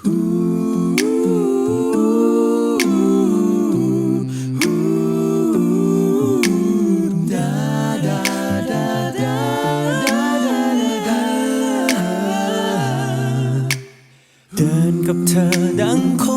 เดินกับเธอดังค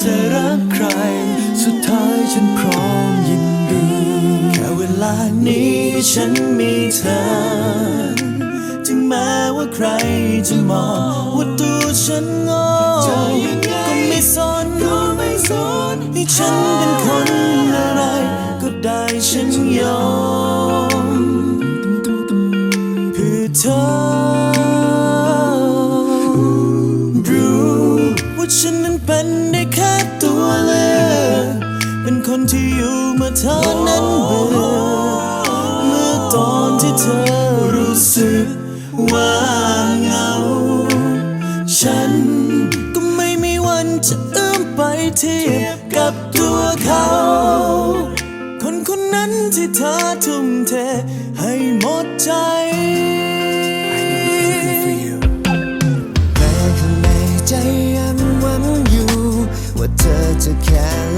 จะรักใคร สุดท้ายฉันพร้อมยินดี แค่เวลานี้ฉันมีเธอ ถึงแม้ว่าใครจะมองว่าตัวฉันโง่ก็ไม่สนก็ไม่สนให้ฉันเป็นคน นั้นเป็นได้แค่ตัวเลือกเป็นคนที่อยู่เมื่อเธอนั้นเบื่อเมื่อตอนที่เธอรู้สึกว่าเหงา ฉันก็ไม่มีวันจะเอื้อมไปเทียบกับตัวเขา คนคนนั้นที่เธอทุ่มเทให้หมดใจ เธ